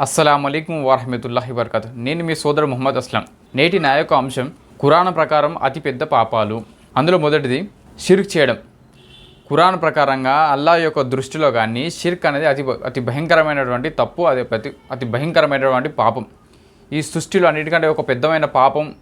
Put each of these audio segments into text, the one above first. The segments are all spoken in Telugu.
అస్సలం అయికం వరహమతుల్లాహి వర్కత్ నేను మీ సోదరు మొహమ్మద్ అస్లాం. నేటి నా యొక్క అంశం ఖురాన్ ప్రకారం అతిపెద్ద పాపాలు. అందులో మొదటిది షిర్క్ చేయడం. ఖురాన్ ప్రకారంగా అల్లా యొక్క దృష్టిలో కానీ షిర్క్ అనేది అతి అతి భయంకరమైనటువంటి తప్పు అది అతి అతి భయంకరమైనటువంటి పాపం. ఈ సృష్టిలో అన్నిటికంటే ఒక పెద్దమైన పాపం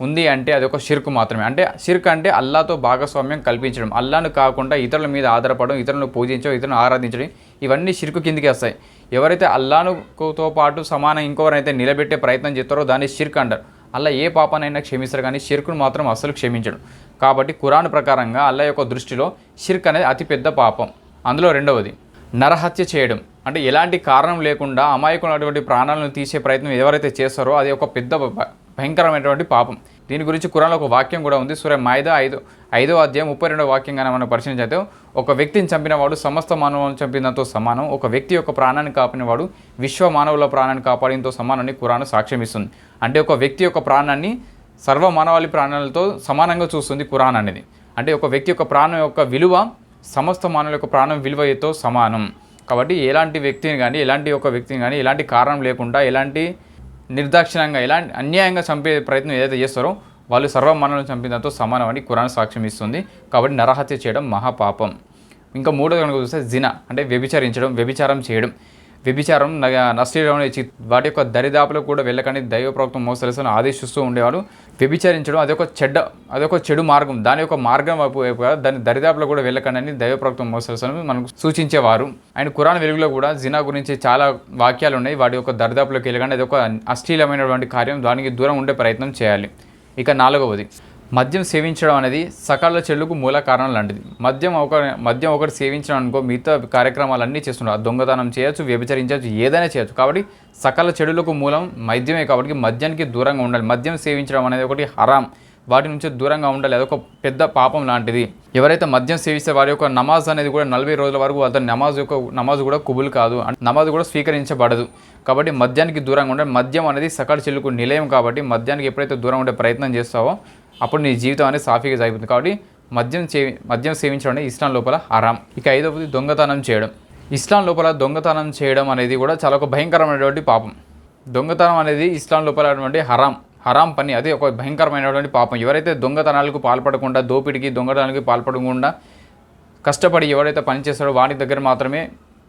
ఉంది అంటే అది ఒక షిర్క్ మాత్రమే. అంటే షిర్క్ అంటే అల్లాతో భాగస్వామ్యం కల్పించడం. అల్లాను కాకుండా ఇతరుల మీద ఆధారపడడం ఇతరులను పూజించడం ఇతరులను ఆరాధించడం ఇవన్నీ షిర్కు కిందికి వస్తాయి. ఎవరైతే అల్లానుతో పాటు సమానం ఇంకొకరైతే నిలబెట్టే ప్రయత్నం చేస్తారో దాన్ని షిర్క్ అంటారు. అల్లా ఏ పాపనైనా క్షమిస్తారు కానీ షిర్కును మాత్రం అస్సలు క్షమించడు. కాబట్టి ఖురాన్ ప్రకారంగా అల్లా యొక్క దృష్టిలో షిర్క్ అనేది అతిపెద్ద పాపం. అందులో రెండవది నరహత్య చేయడం. అంటే ఎలాంటి కారణం లేకుండా అమాయకులైనటువంటి ప్రాణాలను తీసే ప్రయత్నం ఎవరైతే చేస్తారో అది ఒక పెద్ద భ- భయంకరమైనటువంటి పాపం. దీని గురించి కురాన్లో ఒక వాక్యం కూడా ఉంది. సూర్య మాయిదా ఐదు ఐదో అధ్యాయం ముప్పై రెండో వాక్యంగా మనం పరిశీలించైతే ఒక వ్యక్తిని చంపినవాడు సమస్త మానవులను చంపినంతో సమానం. ఒక వ్యక్తి యొక్క ప్రాణాన్ని కాపాడినవాడు విశ్వ మానవుల ప్రాణాన్ని కాపాడినతో సమానాన్ని కురాను సాక్ష్యం ఇస్తుంది. అంటే ఒక వ్యక్తి యొక్క ప్రాణాన్ని సర్వ మానవాళి ప్రాణాలతో సమానంగా చూస్తుంది కురాన్ అనేది. అంటే ఒక వ్యక్తి యొక్క ప్రాణం యొక్క విలువ సమస్త మానవుల యొక్క ప్రాణం విలువతో సమానం. కాబట్టి ఎలాంటి వ్యక్తిని కానీ ఎలాంటి ఒక వ్యక్తిని కానీ ఎలాంటి కారణం లేకుండా ఎలాంటి నిర్దాక్షిణ్యంగా ఇలా అన్యాయంగా చంపే ప్రయత్నం ఏదైతే చేస్తారో వాళ్ళు సర్వ మానవులను చంపినంతో సమానం అని ఖురాన్ సాక్ష్యం ఇస్తుంది. కాబట్టి నరహత్య చేయడం మహాపాపం. ఇంకా మూడో కనుక చూస్తే జిన అంటే వ్యభిచరించడం వ్యభిచారం చేయడం. వ్యభిచారం నష్టం వాటి యొక్క దరిదాపులకు కూడా వెళ్ళకని దైవ ప్రవక్త మోసలసను ఆదేశిస్తూ ఉండేవాడు. వ్యభిచరించడం అదొక చెడ్డ అదొక చెడు మార్గం. దాని యొక్క మార్గం వైపు వైపుగా దాని దరిదాపులో కూడా వెళ్ళకండి అని దైవ ప్రవక్త మోసలసను మనకు సూచించేవారు. అండ్ కురాన్ వెలుగులో కూడా జినా గురించి చాలా వాక్యాలు ఉన్నాయి. వాటి యొక్క దరిదాపులోకి వెళ్ళకండి. అది ఒక అశ్లీలమైనటువంటి కార్యం. దానికి దూరం ఉండే ప్రయత్నం చేయాలి. ఇక నాలుగవది. మద్యం సేవించడం అనేది సకాల చెల్లుకు మూల కారణం లాంటిది. మద్యం ఒక మద్యం ఒకటి సేవించడం అనుకో మిగతా కార్యక్రమాలన్నీ చేస్తున్నారు దొంగతనం చేయొచ్చు వ్యభిచరించవచ్చు ఏదైనా చేయొచ్చు. కాబట్టి సకల చెడులకు మూలం మద్యమే కాబట్టి మద్యానికి దూరంగా ఉండాలి. మద్యం సేవించడం అనేది ఒకటి హరాం. వాటి నుంచి దూరంగా ఉండాలి. అదొక పెద్ద పాపం లాంటిది. ఎవరైతే మద్యం సేవిస్తే వారి యొక్క నమాజ్ అనేది కూడా నలభై రోజుల వరకు అతని నమాజ్ యొక్క నమాజ్ కూడా కుబుల్ కాదు. నమాజ్ కూడా స్వీకరించబడదు. కాబట్టి మద్యానికి దూరంగా ఉండాలి. మద్యం అనేది సకల చెల్లుకు నిలయం కాబట్టి మద్యానికి ఎప్పుడైతే దూరం ఉండే ప్రయత్నం చేస్తావో అప్పుడు నీ జీవితం అనేది సాఫీగా సాగిపోతుంది. కాబట్టి మద్యం సేవి మద్యం సేవించడం అనేది ఇస్లాం లోపల హరాం. ఇక ఐదవది దొంగతనం చేయడం. ఇస్లాం లోపల దొంగతనం చేయడం అనేది కూడా చాలా ఒక భయంకరమైనటువంటి పాపం. దొంగతనం అనేది ఇస్లాం లోపల హరాం. హరాం పని అది ఒక భయంకరమైనటువంటి పాపం. ఎవరైతే దొంగతనాలకు పాల్పడకుండా దోపిడికి దొంగతనానికి పాల్పడకుండా కష్టపడి ఎవరైతే పనిచేస్తాడో వాడి దగ్గర మాత్రమే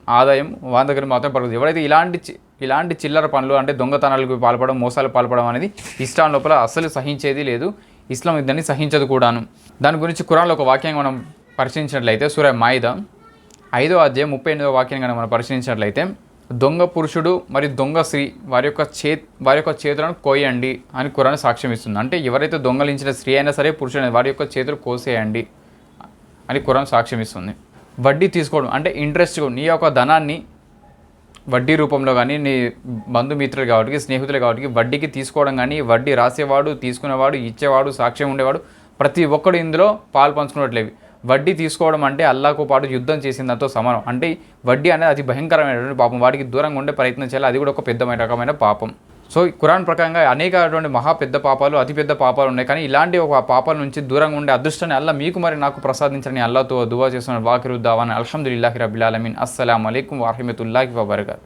ఆదాయం వాని దగ్గర మాత్రమే పడుతుంది ఎవరైతే ఇలాంటి చి- ఇలాంటి చిల్లర పనులు అంటే దొంగతనాలకు పాల్పడడం మోసాలు పాల్పడడం అనేది ఇస్లాం లోపల అస్సలు సహించేది లేదు. ఇస్లాం దాన్ని సహించదు కూడాను. దాని గురించి కురాన్లో ఒక వాక్యం మనం పరిశీలించినట్లయితే సూర్య మాయిద ఐదో అధ్యాయం ముప్పై ఎనిమిదో వాక్యం కనుక మనం పరిశీలించినట్లయితే దొంగ పురుషుడు మరియు దొంగ స్త్రీ వారి యొక్క చే వారి యొక్క చేతులను కోయండి అని కురాన్ సాక్ష్యం ఇస్తుంది. అంటే ఎవరైతే దొంగలించిన స్త్రీ అయినా సరే పురుషుడు వారి యొక్క చేతులు కోసేయండి అని కురాన్ సాక్ష్యం ఇస్తుంది. వడ్డీ తీసుకోవడం అంటే ఇంట్రెస్ట్ నీ యొక్క ధనాన్ని వడ్డీ రూపంలో కానీ నీ బంధుమిత్రులు కాబట్టి స్నేహితులు కాబట్టి వడ్డీకి తీసుకోవడం కానీ వడ్డీ రాసేవాడు తీసుకునేవాడు ఇచ్చేవాడు సాక్ష్యం ఉండేవాడు ప్రతి ఒక్కడు ఇందులో పాలు పంచుకున్నట్లేవి. వడ్డీ తీసుకోవడం అంటే అల్లాకు పాటు యుద్ధం చేసిన దాంతో సమానం. అంటే వడ్డీ అనేది అతి భయంకరమైనటువంటి పాపం. వాడికి దూరంగా ఉండే ప్రయత్నం చేయాలి. అది కూడా ఒక పెద్దమైన రకమైన పాపం. సో కురాన్ ఖురాన్ ప్రకారంగా అనేకటువంటి మహా పెద్ద పాపాలు అతి పెద్ద పాపాలు ఉన్నాయి. కానీ ఇలాంటి ఒక పాపాల నుంచి దూరంగా ఉండే అదృష్టాన్ని అల్లా మీకు మరి నాకు ప్రసాదించని అల్లాతో దువా చేస్తున్న వాకిరుద్దావాన్ అల్హమ్దుల్లాహి రబిల్ అలమీన్ అస్సలం అలైకం వరహమతుల్లాహి వబర్కాత్.